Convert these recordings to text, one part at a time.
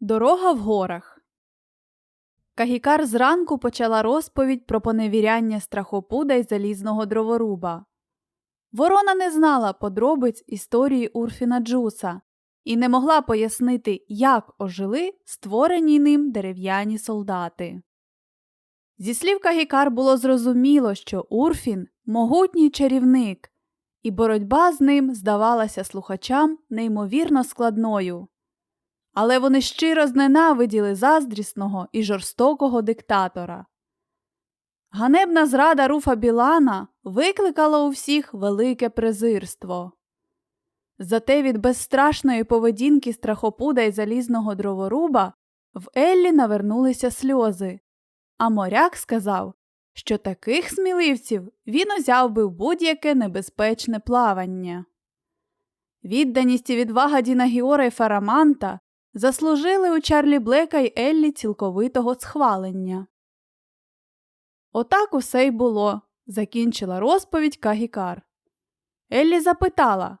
Дорога в горах. Кагікар зранку почала розповідь про поневіряння страхопуда й залізного дроворуба. Ворона не знала подробиць історії Урфіна Джуса і не могла пояснити, як ожили створені ним дерев'яні солдати. Зі слів Кагікар було зрозуміло, що Урфін могутній чарівник, і боротьба з ним здавалася слухачам неймовірно складною. Але вони щиро зненавиділи заздрісного і жорстокого диктатора. Ганебна зрада Руфа Білана викликала у всіх велике презирство. Зате від безстрашної поведінки страхопуда й залізного дроворуба в Еллі навернулися сльози, а моряк сказав, що таких сміливців він узяв би в будь-яке небезпечне плавання. Відданість і відвага Діна Гіора й Фараманта заслужили у Чарлі Блека й Еллі цілковитого схвалення. Отак усе й було, закінчила розповідь Кагікар. Еллі запитала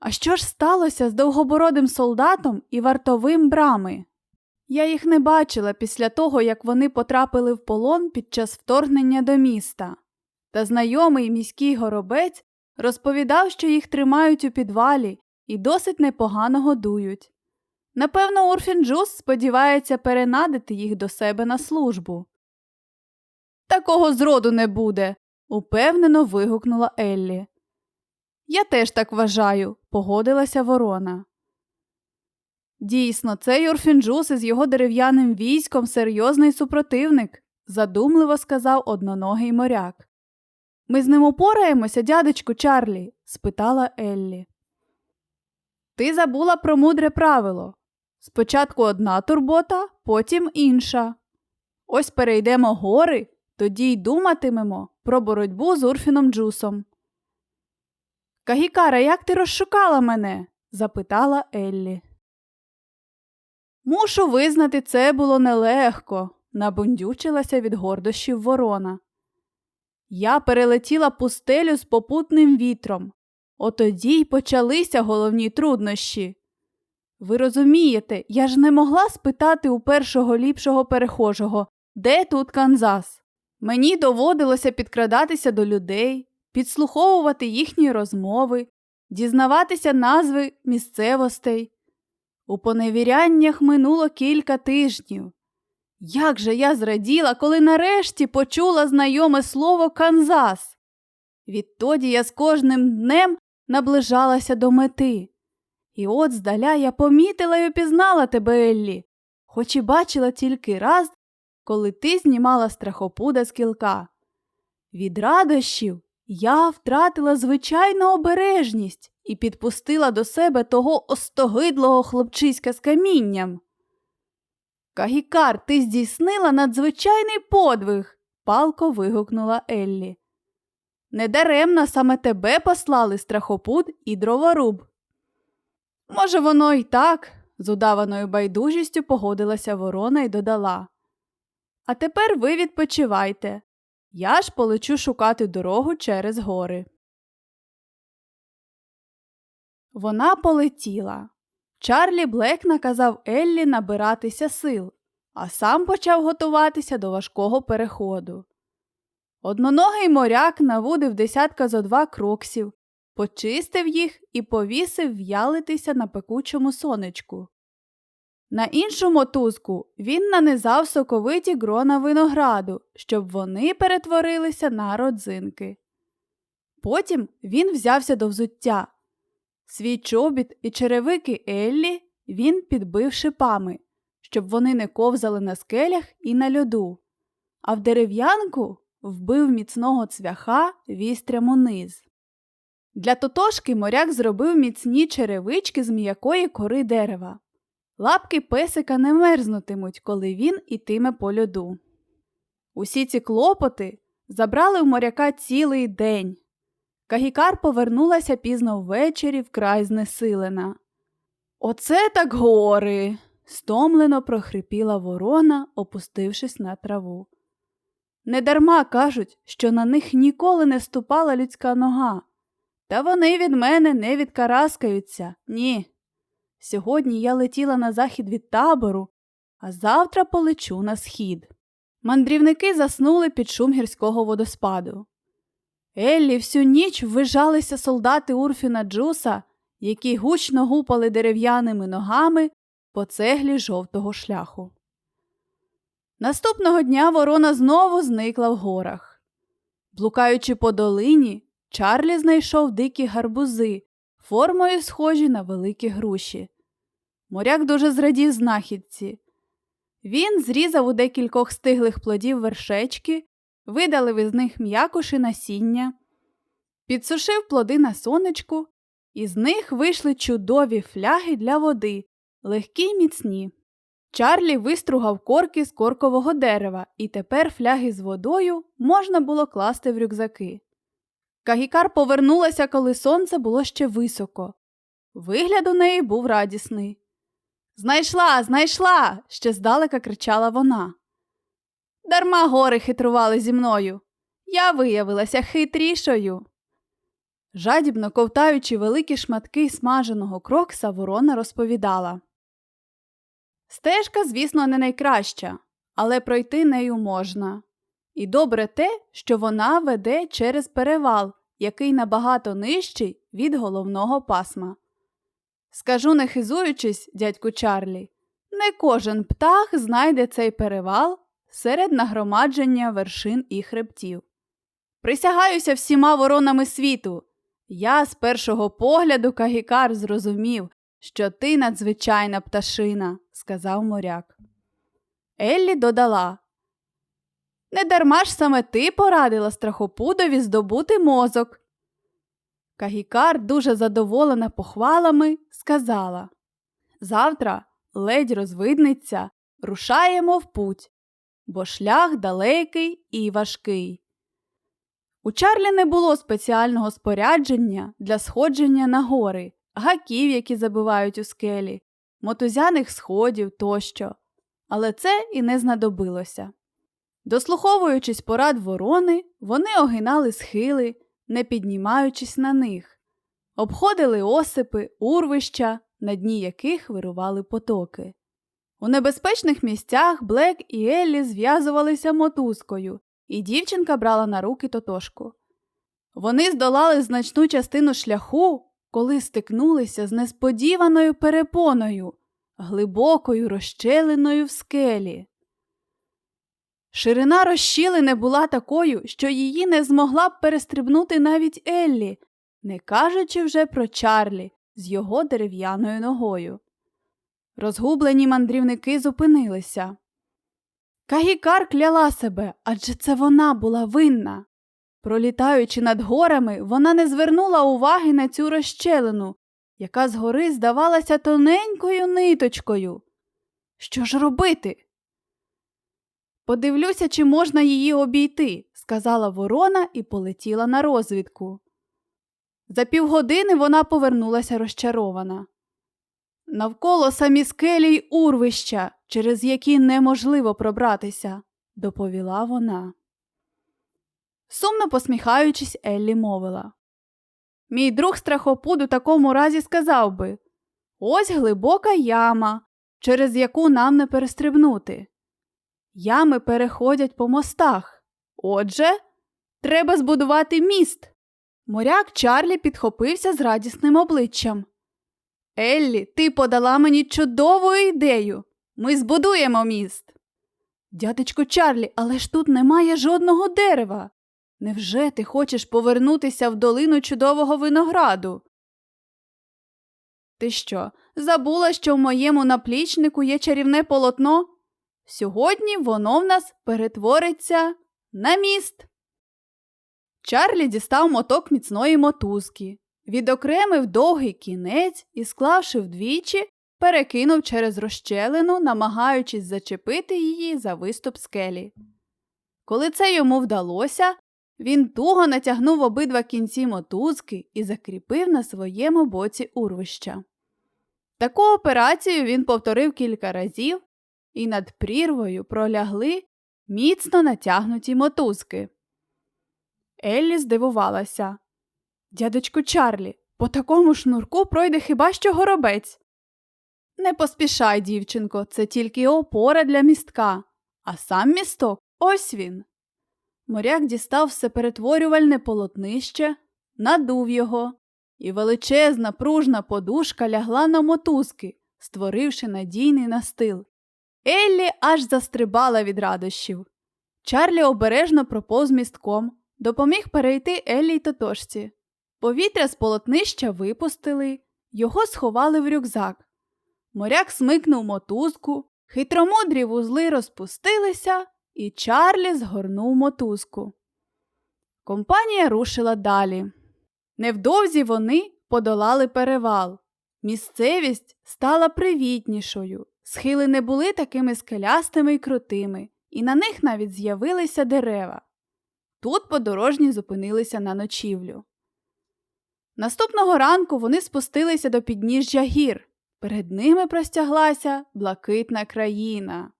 А що ж сталося з довгобородим солдатом і вартовим брами? Я їх не бачила після того, як вони потрапили в полон під час вторгнення до міста. Та знайомий міський горобець розповідав, що їх тримають у підвалі і досить непогано годують. Напевно, Урфін Джус сподівається перенадити їх до себе на службу. Такого зроду не буде, упевнено вигукнула Еллі. Я теж так вважаю, погодилася ворона. Дійсно, цей Урфінджус із його дерев'яним військом серйозний супротивник, задумливо сказав одноногий моряк. Ми з ним упораємося, дядечку Чарлі? спитала Еллі. Ти забула про мудре правило. Спочатку одна турбота, потім інша. Ось перейдемо гори, тоді й думатимемо про боротьбу з Урфіном Джусом. Кагікара, як ти розшукала мене? запитала Еллі. Мушу визнати, це було нелегко, набундючилася від гордощів ворона. Я перелетіла пустелю з попутним вітром. Отоді й почалися головні труднощі. Ви розумієте, я ж не могла спитати у першого ліпшого перехожого, де тут Канзас. Мені доводилося підкрадатися до людей, підслуховувати їхні розмови, дізнаватися назви місцевостей. У поневіряннях минуло кілька тижнів. Як же я зраділа, коли нарешті почула знайоме слово Канзас. Відтоді я з кожним днем наближалася до мети. І от здаля я помітила й опізнала тебе, Еллі, хоч і бачила тільки раз, коли ти знімала страхопуда з кілка. Від радощів я втратила звичайну обережність і підпустила до себе того остогидлого хлопчиська з камінням. Кагікар, ти здійснила надзвичайний подвиг, палко вигукнула Еллі. Недаремно саме тебе послали страхопуд і дроворуб. Може, воно й так, з удаваною байдужістю погодилася ворона і додала. А тепер ви відпочивайте. Я ж полечу шукати дорогу через гори. Вона полетіла. Чарлі Блек наказав Еллі набиратися сил, а сам почав готуватися до важкого переходу. Одноногий моряк навудив десятка зо два кроксів, почистив їх і повісив в'ялитися на пекучому сонечку. На іншу мотузку він нанизав соковиті грона винограду, щоб вони перетворилися на родзинки. Потім він взявся до взуття. Свій чобіт і черевики Еллі він підбив шипами, щоб вони не ковзали на скелях і на льоду, а в дерев'янку вбив міцного цвяха вістрям униз. Для тотошки моряк зробив міцні черевички з м'якої кори дерева. Лапки песика не мерзнутимуть, коли він ітиме по льоду. Усі ці клопоти забрали у моряка цілий день. Кагікар повернулася пізно ввечері вкрай знесилена. Оце так гори. стомлено прохрипіла ворона, опустившись на траву. Недарма кажуть, що на них ніколи не ступала людська нога. Та вони від мене не відкараскаються, ні. Сьогодні я летіла на захід від табору, а завтра полечу на схід. Мандрівники заснули під шум гірського водоспаду. Еллі всю ніч ввижалися солдати Урфіна Джуса, які гучно гупали дерев'яними ногами по цеглі жовтого шляху. Наступного дня ворона знову зникла в горах. Блукаючи по долині, Чарлі знайшов дикі гарбузи, формою схожі на великі груші. Моряк дуже зрадів знахідці. Він зрізав у декількох стиглих плодів вершечки, видалив із них м'якоші насіння, підсушив плоди на сонечку, і з них вийшли чудові фляги для води, легкі й міцні. Чарлі вистругав корки з коркового дерева, і тепер фляги з водою можна було класти в рюкзаки. Кагікар повернулася, коли сонце було ще високо. Вигляд у неї був радісний. Знайшла, знайшла. ще здалека кричала вона. Дарма гори хитрували зі мною. Я виявилася хитрішою. Жадібно ковтаючи великі шматки смаженого крокса, ворона розповідала. Стежка, звісно, не найкраща, але пройти нею можна. І добре те, що вона веде через перевал, який набагато нижчий від головного пасма. Скажу, не хизуючись, дядьку Чарлі, не кожен птах знайде цей перевал серед нагромадження вершин і хребтів. Присягаюся всіма воронами світу. Я з першого погляду Кагікар зрозумів, що ти надзвичайна пташина, сказав моряк. Еллі додала. Недарма ж саме ти порадила страхопудові здобути мозок. Кагікар, дуже задоволена похвалами, сказала Завтра ледь розвидниця, рушаємо в путь, бо шлях далекий і важкий. У Чарлі не було спеціального спорядження для сходження на гори, гаків, які забивають у скелі, мотузяних сходів тощо, але це і не знадобилося. Дослуховуючись порад ворони, вони огинали схили, не піднімаючись на них, обходили осипи, урвища, на дні яких вирували потоки. У небезпечних місцях Блек і Еллі зв'язувалися мотузкою, і дівчинка брала на руки тотошку. Вони здолали значну частину шляху, коли стикнулися з несподіваною перепоною, глибокою розщеленою в скелі. Ширина розщілини була такою, що її не змогла б перестрибнути навіть Еллі, не кажучи вже про Чарлі з його дерев'яною ногою. Розгублені мандрівники зупинилися. Кагікар кляла себе, адже це вона була винна. Пролітаючи над горами, вона не звернула уваги на цю розщелину, яка згори здавалася тоненькою ниточкою. Що ж робити? Подивлюся, чи можна її обійти, сказала ворона і полетіла на розвідку. За півгодини вона повернулася розчарована. Навколо самі скелі й урвища, через які неможливо пробратися, доповіла вона. Сумно посміхаючись, Еллі мовила. Мій друг страхопуд у такому разі сказав би ось глибока яма, через яку нам не перестрибнути. Ями переходять по мостах. Отже, треба збудувати міст. Моряк Чарлі підхопився з радісним обличчям. Еллі, ти подала мені чудову ідею. Ми збудуємо міст. Дядечко Чарлі, але ж тут немає жодного дерева. Невже ти хочеш повернутися в долину чудового винограду? Ти що, забула, що в моєму наплічнику є чарівне полотно? Сьогодні воно в нас перетвориться на міст. Чарлі дістав моток міцної мотузки, відокремив довгий кінець і, склавши вдвічі, перекинув через розщелину, намагаючись зачепити її за виступ скелі. Коли це йому вдалося, він туго натягнув обидва кінці мотузки і закріпив на своєму боці урвища. Таку операцію він повторив кілька разів, і над прірвою пролягли міцно натягнуті мотузки. Еллі здивувалася. Дядечку Чарлі, по такому шнурку пройде хіба що горобець. Не поспішай, дівчинко, це тільки опора для містка, а сам місток ось він. Моряк дістав все перетворювальне полотнище, надув його, і величезна пружна подушка лягла на мотузки, створивши надійний настил. Еллі аж застрибала від радощів. Чарлі обережно проповз містком, допоміг перейти Еллі й тотошці. Повітря з полотнища випустили, його сховали в рюкзак. Моряк смикнув мотузку, хитромудрі вузли розпустилися, і Чарлі згорнув мотузку. Компанія рушила далі. Невдовзі вони подолали перевал. Місцевість стала привітнішою, схили не були такими скелястими й крутими, і на них навіть з'явилися дерева. Тут подорожні зупинилися на ночівлю. Наступного ранку вони спустилися до підніжжя гір. Перед ними простяглася блакитна країна.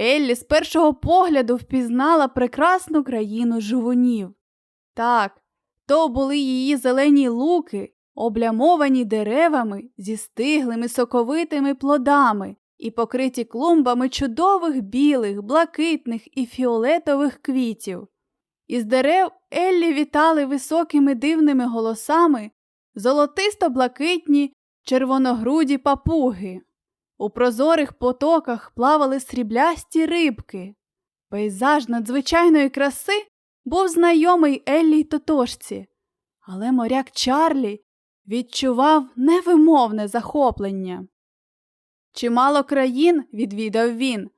Еллі з першого погляду впізнала прекрасну країну жувунів. Так, то були її зелені луки, облямовані деревами зі стиглими соковитими плодами і покриті клумбами чудових білих, блакитних і фіолетових квітів. Із дерев Еллі вітали високими дивними голосами золотисто блакитні червоногруді папуги. У прозорих потоках плавали сріблясті рибки. Пейзаж надзвичайної краси був знайомий Еллі й тотошці, але моряк Чарлі відчував невимовне захоплення. Чимало країн відвідав він,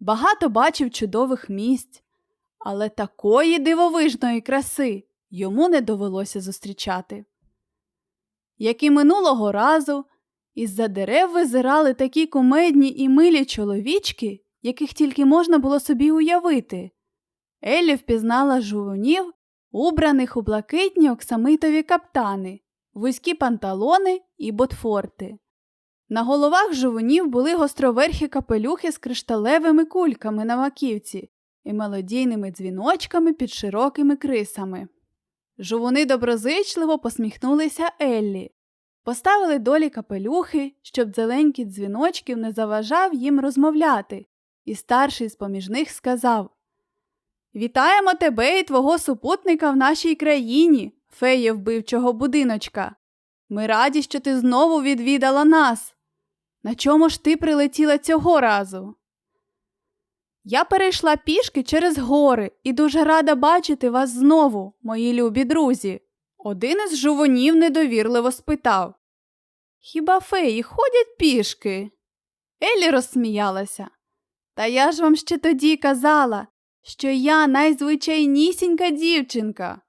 багато бачив чудових місць, але такої дивовижної краси йому не довелося зустрічати. Як і минулого разу, із-за дерев визирали такі кумедні і милі чоловічки, яких тільки можна було собі уявити. Еллі впізнала жувунів, убраних у блакитні оксамитові каптани, вузькі панталони і ботфорти. На головах жувунів були гостроверхі капелюхи з кришталевими кульками на маківці і мелодійними дзвіночками під широкими крисами. Жувуни доброзичливо посміхнулися Еллі, поставили долі капелюхи, щоб зеленький дзвіночків не заважав їм розмовляти, і старший з поміж них сказав Вітаємо тебе і твого супутника в нашій країні, феє вбивчого будиночка. Ми раді, що ти знову відвідала нас. На чому ж ти прилетіла цього разу? Я перейшла пішки через гори і дуже рада бачити вас знову, мої любі друзі. Один із жувонів недовірливо спитав Хіба феї ходять пішки? Елі розсміялася. Та я ж вам ще тоді казала, що я найзвичайнісінька дівчинка.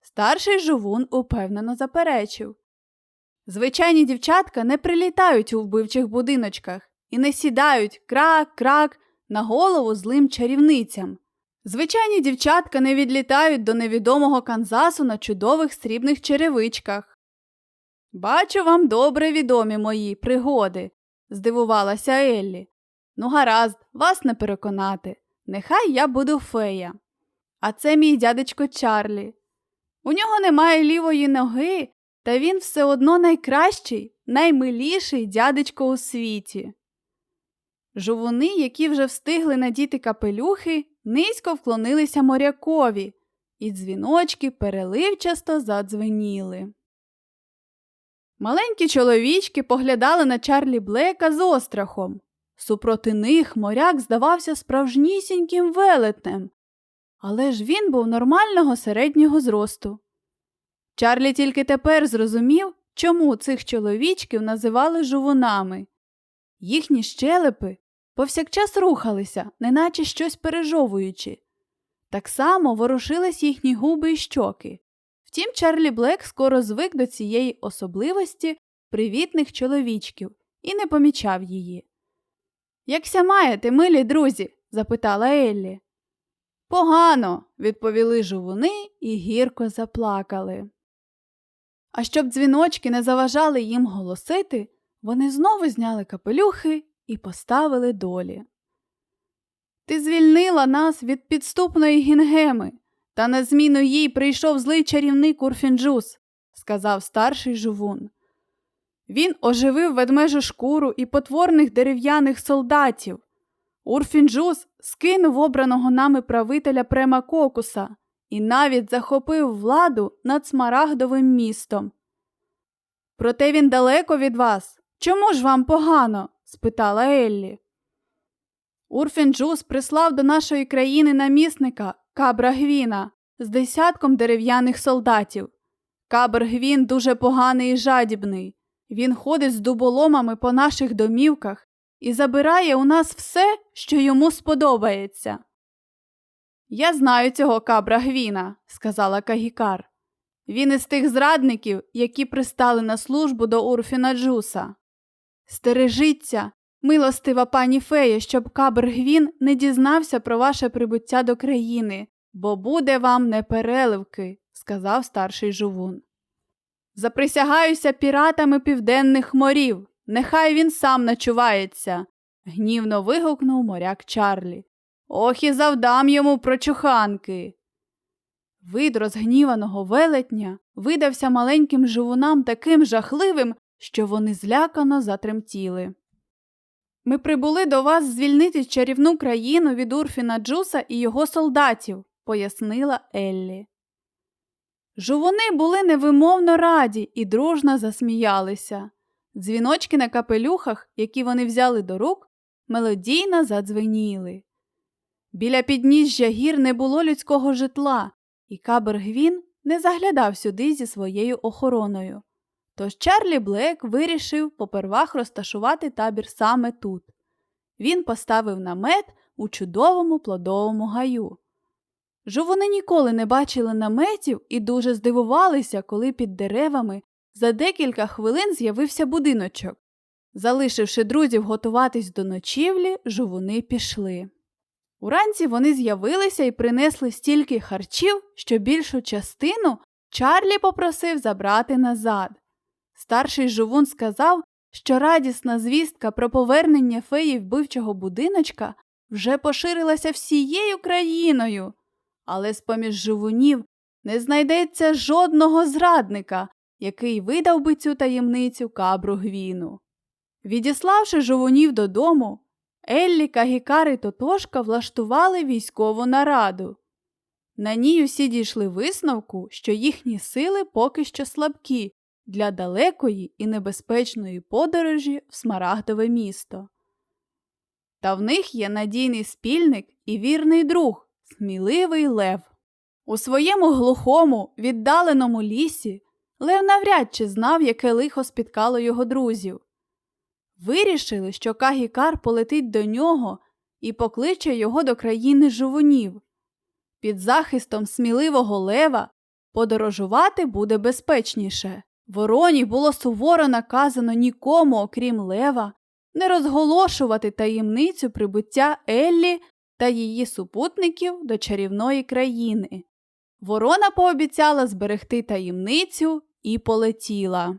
Старший жувун упевнено заперечив. Звичайні дівчатка не прилітають у вбивчих будиночках і не сідають крак-крак на голову злим чарівницям. Звичайні дівчатка не відлітають до невідомого Канзасу на чудових срібних черевичках. Бачу вам добре відомі мої пригоди, здивувалася Еллі. Ну, гаразд, вас не переконати. Нехай я буду фея. А це мій дядечко Чарлі. У нього немає лівої ноги, та він все одно найкращий, наймиліший дядечко у світі. Жувуни, які вже встигли надіти капелюхи, низько вклонилися морякові, і дзвіночки переливчасто задзвеніли. Маленькі чоловічки поглядали на Чарлі Блека з острахом. Супроти них моряк здавався справжнісіньким велетнем, але ж він був нормального середнього зросту. Чарлі тільки тепер зрозумів, чому цих чоловічків називали жувунами. Їхні щелепи повсякчас рухалися, неначе щось пережовуючи. Так само ворушились їхні губи й щоки. Втім, Чарлі Блек скоро звик до цієї особливості привітних чоловічків і не помічав її. Якся маєте, милі друзі? запитала Еллі. Погано, відповіли жувуни і гірко заплакали. А щоб дзвіночки не заважали їм голосити, вони знову зняли капелюхи і поставили долі. Ти звільнила нас від підступної гінгеми, та на зміну їй прийшов злий чарівник Урфінджус, сказав старший жувун. Він оживив ведмежу шкуру і потворних дерев'яних солдатів. Урфінджус скинув обраного нами правителя Према Кокуса і навіть захопив владу над Смарагдовим містом. Проте він далеко від вас. Чому ж вам погано? спитала Еллі. Урфінджус прислав до нашої країни намісника Кабра Гвіна з десятком дерев'яних солдатів. Кабр Гвін дуже поганий і жадібний. Він ходить з дуболомами по наших домівках і забирає у нас все, що йому сподобається. Я знаю цього кабра Гвіна, сказала Кагікар. Він із тих зрадників, які пристали на службу до Урфіна Джуса. Стережіться, милостива пані фея, щоб кабр Гвін не дізнався про ваше прибуття до країни, бо буде вам непереливки, сказав старший жувун. Заприсягаюся піратами південних морів. Нехай він сам начувається, гнівно вигукнув моряк Чарлі. Ох і завдам йому прочуханки. Вид розгніваного велетня видався маленьким живунам таким жахливим, що вони злякано затремтіли. Ми прибули до вас звільнити чарівну країну від Урфіна Джуса і його солдатів, пояснила Еллі. Жувуни були невимовно раді і дружно засміялися. Дзвіночки на капелюхах, які вони взяли до рук, мелодійно задзвеніли. Біля підніжжя гір не було людського житла, і Кабер Гвін не заглядав сюди зі своєю охороною. Тож Чарлі Блек вирішив попервах розташувати табір саме тут. Він поставив намет у чудовому плодовому гаю. Жовуни ніколи не бачили наметів і дуже здивувалися, коли під деревами за декілька хвилин з'явився будиночок. Залишивши друзів готуватись до ночівлі, жовуни пішли. Уранці вони з'явилися і принесли стільки харчів, що більшу частину Чарлі попросив забрати назад. Старший жовун сказав, що радісна звістка про повернення феї вбивчого будиночка вже поширилася всією країною, але з поміж живунів не знайдеться жодного зрадника, який видав би цю таємницю кабру гвіну. Відіславши жовунів додому, Еллі, Кагікар і Тотошка влаштували військову нараду. На ній усі дійшли висновку, що їхні сили поки що слабкі для далекої і небезпечної подорожі в Смарагдове місто. Та в них є надійний спільник і вірний друг, сміливий лев. У своєму глухому, віддаленому лісі Лев навряд чи знав, яке лихо спіткало його друзів. Вирішили, що Кагікар полетить до нього і покличе його до країни жувунів. Під захистом сміливого лева подорожувати буде безпечніше. Вороні було суворо наказано нікому, окрім лева, не розголошувати таємницю прибуття Еллі та її супутників до чарівної країни. Ворона пообіцяла зберегти таємницю і полетіла.